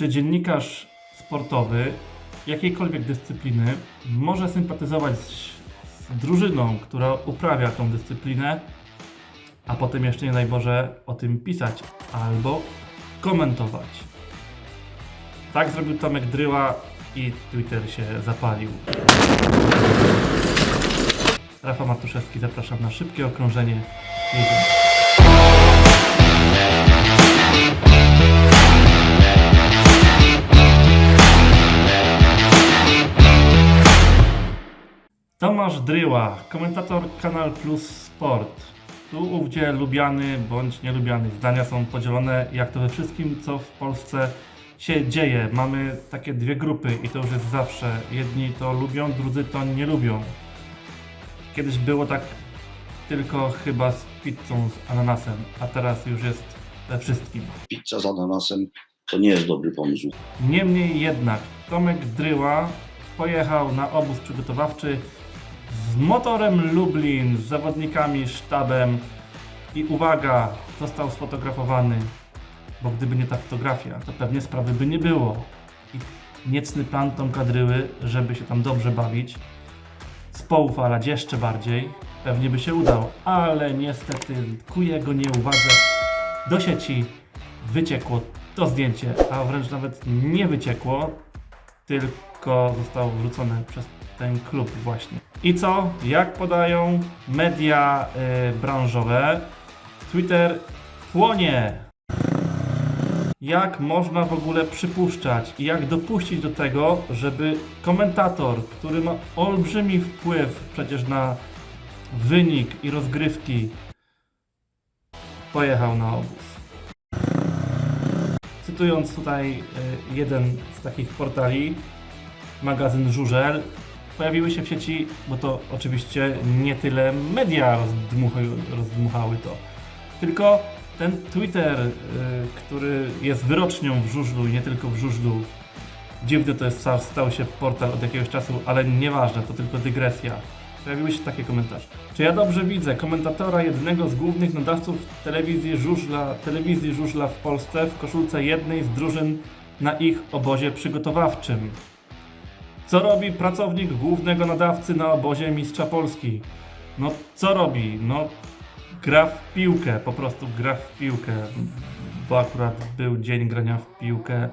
Czy dziennikarz sportowy jakiejkolwiek dyscypliny może sympatyzować z, z drużyną, która uprawia tą dyscyplinę, a potem jeszcze nie daj Boże o tym pisać albo komentować? Tak zrobił Tomek Dryła i Twitter się zapalił. Rafał Matuszewski, zapraszam na szybkie okrążenie. Jedziemy. Tomasz Dryła, komentator Kanal Plus Sport. Tu ówdzie lubiany bądź nielubiany. Zdania są podzielone jak to we wszystkim, co w Polsce się dzieje. Mamy takie dwie grupy i to już jest zawsze. Jedni to lubią, drudzy to nie lubią. Kiedyś było tak tylko chyba z pizzą z ananasem, a teraz już jest we wszystkim. pizza z ananasem to nie jest dobry pomysł. Niemniej jednak Tomek Dryła pojechał na obóz przygotowawczy z motorem Lublin, z zawodnikami, sztabem i uwaga, został sfotografowany, bo gdyby nie ta fotografia, to pewnie sprawy by nie było. I niecny plan Tomka Dryły, żeby się tam dobrze bawić, spoufalać jeszcze bardziej, pewnie by się udał, ale niestety ku jego nieuwadze do sieci wyciekło to zdjęcie, a wręcz nawet nie wyciekło, tylko zostało wrzucone przez ten klub właśnie. I co? Jak podają media y, branżowe, Twitter płonie. Jak można w ogóle przypuszczać i jak dopuścić do tego, żeby komentator, który ma olbrzymi wpływ przecież na wynik i rozgrywki, pojechał na obóz? Cytując tutaj y, jeden z takich portali, magazyn Żużel, pojawiły się w sieci, bo to oczywiście nie tyle media rozdmuchały, rozdmuchały to, tylko ten Twitter, y, który jest wyrocznią w żużlu i nie tylko w żużlu. Dziwny to jest, stał się portal od jakiegoś czasu, ale nieważne, to tylko dygresja. Pojawiły się takie komentarze. Czy ja dobrze widzę komentatora jednego z głównych nadawców telewizji żużla, telewizji żużla w Polsce w koszulce jednej z drużyn na ich obozie przygotowawczym? Co robi pracownik głównego nadawcy na obozie Mistrza Polski? No co robi? No gra w piłkę, po prostu gra w piłkę, bo akurat był dzień grania w piłkę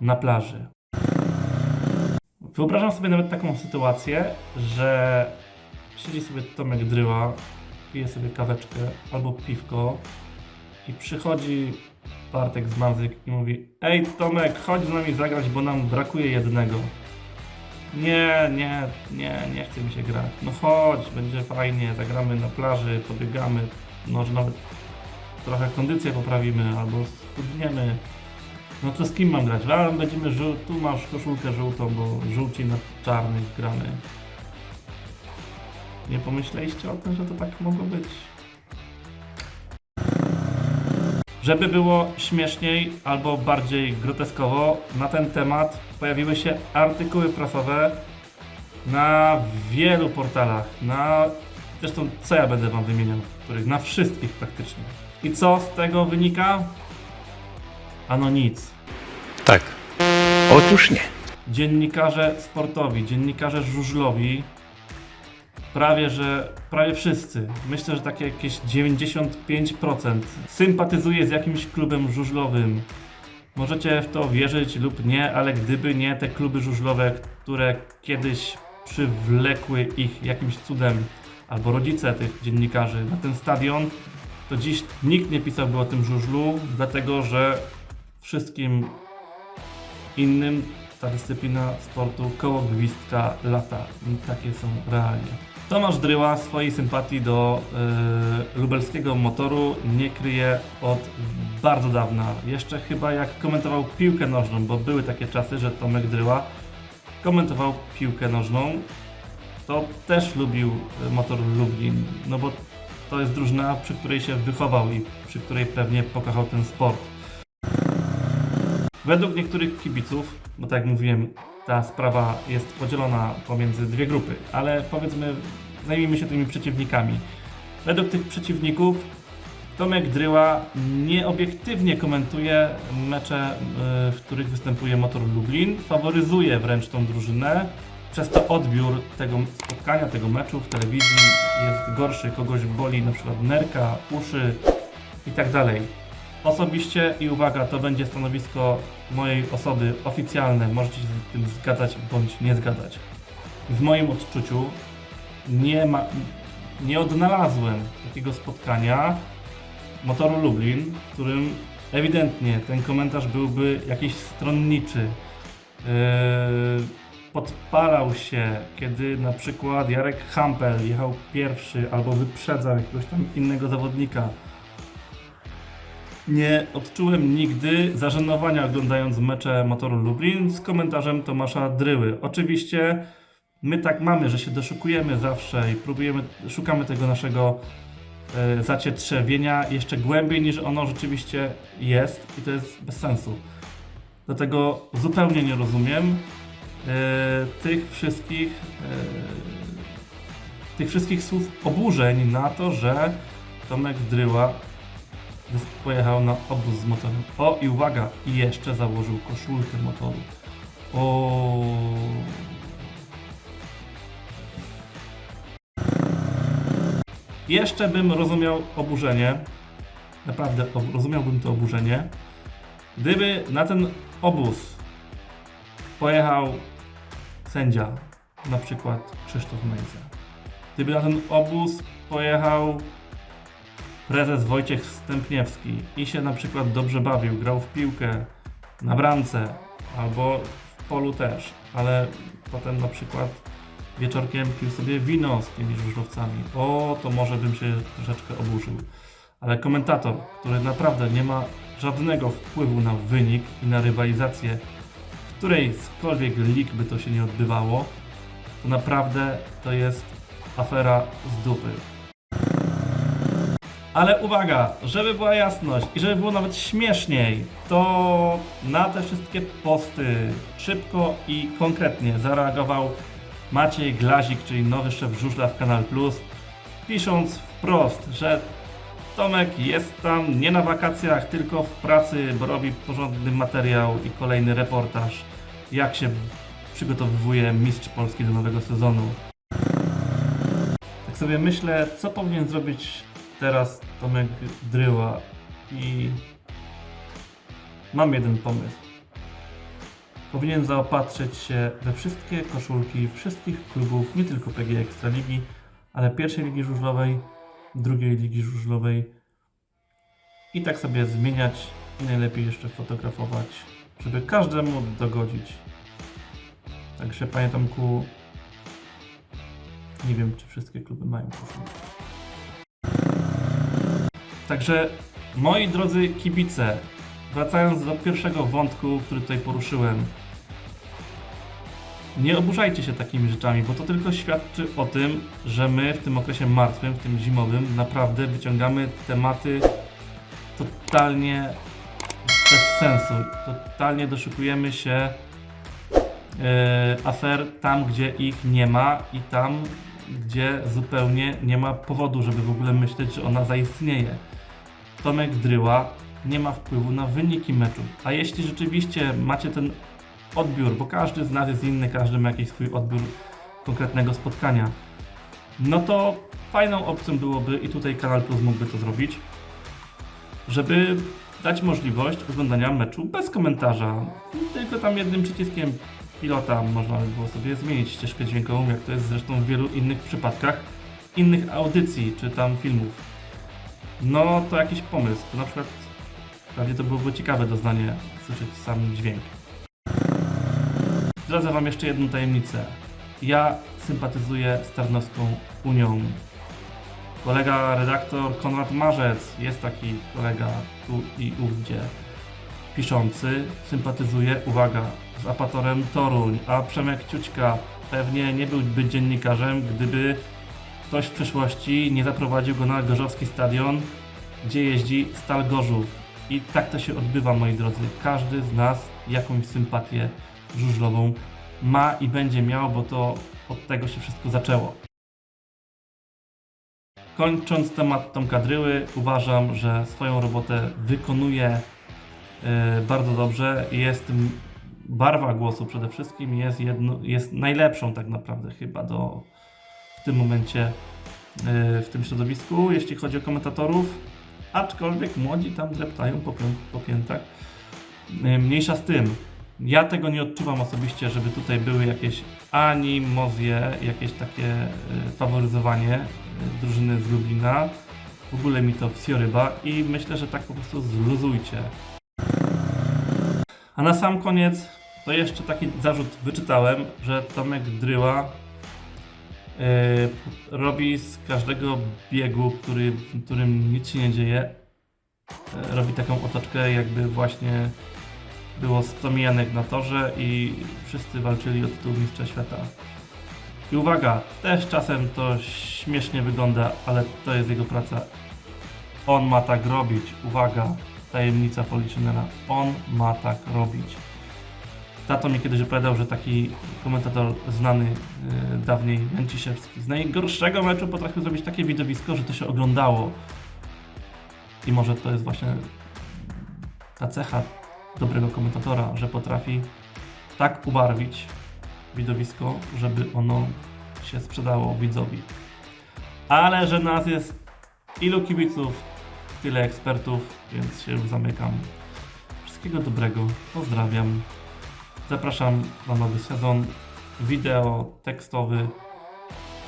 na plaży. Wyobrażam sobie nawet taką sytuację, że siedzi sobie Tomek Dryła, pije sobie kaweczkę albo piwko i przychodzi Bartek z Mazyk i mówi Ej Tomek, chodź z nami zagrać, bo nam brakuje jednego. Nie, nie, nie, nie chce mi się grać. No chodź, będzie fajnie, zagramy na plaży, pobiegamy, może nawet trochę kondycję poprawimy albo schudniemy. No to z kim mam grać? A, będziemy żół... tu masz koszulkę żółtą, bo żółci na czarnych gramy. Nie pomyśleliście o tym, że to tak mogło być? Żeby było śmieszniej albo bardziej groteskowo, na ten temat pojawiły się artykuły prasowe na wielu portalach. Na zresztą co ja będę wam wymieniał, których na wszystkich praktycznie. I co z tego wynika? Ano nic. Tak. Otóż nie. Dziennikarze sportowi, dziennikarze żużlowi, prawie że, prawie wszyscy, myślę, że takie jakieś 95% sympatyzuje z jakimś klubem żużlowym. Możecie w to wierzyć lub nie, ale gdyby nie te kluby żużlowe, które kiedyś przywlekły ich jakimś cudem, albo rodzice tych dziennikarzy na ten stadion, to dziś nikt nie pisałby o tym żużlu, dlatego że wszystkim innym ta dyscyplina sportu koło gwizdka lata. Takie są realia. Tomasz Dryła swojej sympatii do y, lubelskiego motoru nie kryje od bardzo dawna. Jeszcze chyba jak komentował piłkę nożną, bo były takie czasy, że Tomek Dryła komentował piłkę nożną, to też lubił motor Lublin, no bo to jest drużyna, przy której się wychował i przy której pewnie pokochał ten sport. Według niektórych kibiców, bo tak jak mówiłem, ta sprawa jest podzielona pomiędzy dwie grupy, ale powiedzmy, zajmijmy się tymi przeciwnikami. Według tych przeciwników Tomek Dryła nieobiektywnie komentuje mecze, y, w których występuje Motor Lublin. Faworyzuje wręcz tą drużynę. Przez to odbiór tego spotkania, tego meczu w telewizji jest gorszy. Kogoś boli na przykład nerka, uszy i tak dalej. Osobiście i uwaga, to będzie stanowisko mojej osoby oficjalne. Możecie się z tym zgadzać bądź nie zgadzać. W moim odczuciu nie ma, nie odnalazłem takiego spotkania Motoru Lublin, w którym ewidentnie ten komentarz byłby jakiś stronniczy. Yy, podpalał się, kiedy na przykład Jarek Hampel jechał pierwszy albo wyprzedzał jakiegoś tam innego zawodnika. Nie odczułem nigdy zażenowania oglądając mecze Motoru Lublin z komentarzem Tomasza Dryły. Oczywiście my tak mamy, że się doszukujemy zawsze i próbujemy, szukamy tego naszego e, zacietrzewienia jeszcze głębiej niż ono rzeczywiście jest i to jest bez sensu. Dlatego zupełnie nie rozumiem e, tych wszystkich e, tych wszystkich słów oburzeń na to, że Tomek Dryła pojechał na obóz z motorem. O i uwaga, i jeszcze założył koszulkę motoru. O. Jeszcze bym rozumiał oburzenie. Naprawdę rozumiałbym to oburzenie. Gdyby na ten obóz pojechał sędzia, na przykład Krzysztof Mejza. Gdyby na ten obóz pojechał prezes Wojciech Stępniewski i się na przykład dobrze bawił, grał w piłkę na bramce albo w polu też, ale potem na przykład wieczorkiem pił sobie wino z tymi żużlowcami. O, to może bym się troszeczkę oburzył. Ale komentator, który naprawdę nie ma żadnego wpływu na wynik i na rywalizację, w którejkolwiek lig by to się nie odbywało, to naprawdę to jest afera z dupy. Ale uwaga, żeby była jasność i żeby było nawet śmieszniej, to na te wszystkie posty szybko i konkretnie zareagował Maciej Glazik, czyli nowy szef żużla w Kanal Plus, pisząc wprost, że Tomek jest tam nie na wakacjach, tylko w pracy, bo robi porządny materiał i kolejny reportaż, jak się przygotowuje mistrz Polski do nowego sezonu. Tak sobie myślę, co powinien zrobić teraz Tomek Dryła i mam jeden pomysł. Powinien zaopatrzyć się we wszystkie koszulki wszystkich klubów, nie tylko PG Ekstraligi, ale pierwszej ligi żużlowej, drugiej ligi żużlowej i tak sobie zmieniać i najlepiej jeszcze fotografować, żeby każdemu dogodzić. Także panie Tomku, nie wiem czy wszystkie kluby mają koszulki. Także moi drodzy kibice, wracając do pierwszego wątku, który tutaj poruszyłem. Nie oburzajcie się takimi rzeczami, bo to tylko świadczy o tym, że my w tym okresie martwym, w tym zimowym, naprawdę wyciągamy tematy totalnie bez sensu. Totalnie doszukujemy się e, afer tam, gdzie ich nie ma i tam, gdzie zupełnie nie ma powodu, żeby w ogóle myśleć, że ona zaistnieje. Tomek Dryła nie ma wpływu na wyniki meczu. A jeśli rzeczywiście macie ten odbiór, bo każdy z nas jest inny, każdy ma jakiś swój odbiór konkretnego spotkania, no to fajną opcją byłoby, i tutaj Kanal Plus mógłby to zrobić, żeby dać możliwość oglądania meczu bez komentarza. Tylko tam jednym przyciskiem pilota można by było sobie zmienić ścieżkę dźwiękową, jak to jest zresztą w wielu innych przypadkach innych audycji czy tam filmów. No to jakiś pomysł. Na przykład pewnie to byłoby ciekawe doznanie słyszeć sam dźwięk. Zdradzę Wam jeszcze jedną tajemnicę. Ja sympatyzuję z Tarnowską Unią. Kolega redaktor Konrad Marzec, jest taki kolega tu i ówdzie piszący, sympatyzuje, uwaga, z Apatorem Toruń, a Przemek Ciućka pewnie nie byłby dziennikarzem, gdyby ktoś w przyszłości nie zaprowadził go na Gorzowski Stadion, gdzie jeździ Stal Gorzów. I tak to się odbywa, moi drodzy. Każdy z nas jakąś sympatię żużlową ma i będzie miał, bo to od tego się wszystko zaczęło. Kończąc temat Tomka Dryły, uważam, że swoją robotę wykonuje e, bardzo dobrze. Jest barwa głosu przede wszystkim jest, jedno, jest najlepszą tak naprawdę chyba do, w tym momencie e, w tym środowisku, jeśli chodzi o komentatorów. Aczkolwiek młodzi tam dreptają po, pię- po piętach. E, Mniejsza z tym. Ja tego nie odczuwam osobiście, żeby tutaj były jakieś animozje, jakieś takie e, faworyzowanie drużyny z Lublina. W ogóle mi to wsioryba i myślę, że tak po prostu zluzujcie. A na sam koniec to jeszcze taki zarzut wyczytałem, że Tomek Dryła robi z każdego biegu, który, którym nic się nie dzieje, e, robi taką otoczkę jakby właśnie było 100 mijanek na torze i wszyscy walczyli o tytuł mistrza świata. I uwaga, też czasem to śmiesznie wygląda, ale to jest jego praca. On ma tak robić. Uwaga, tajemnica Policzynela. On ma tak robić. Tato mi kiedyś opowiadał, że taki komentator znany yy, dawniej, Jan Ciszewski, z najgorszego meczu potrafił zrobić takie widowisko, że to się oglądało. I może to jest właśnie ta cecha dobrego komentatora, że potrafi tak ubarwić widowisko, żeby ono się sprzedało widzowi. Ale że nas jest ilu kibiców, tyle ekspertów, więc się już zamykam. Wszystkiego dobrego, pozdrawiam. Zapraszam na nowy sezon wideo, tekstowy.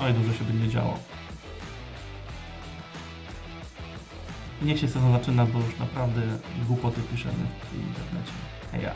No dużo się będzie działo. Niech się sezon zaczyna, bo już naprawdę głupoty piszemy w internecie. Heja.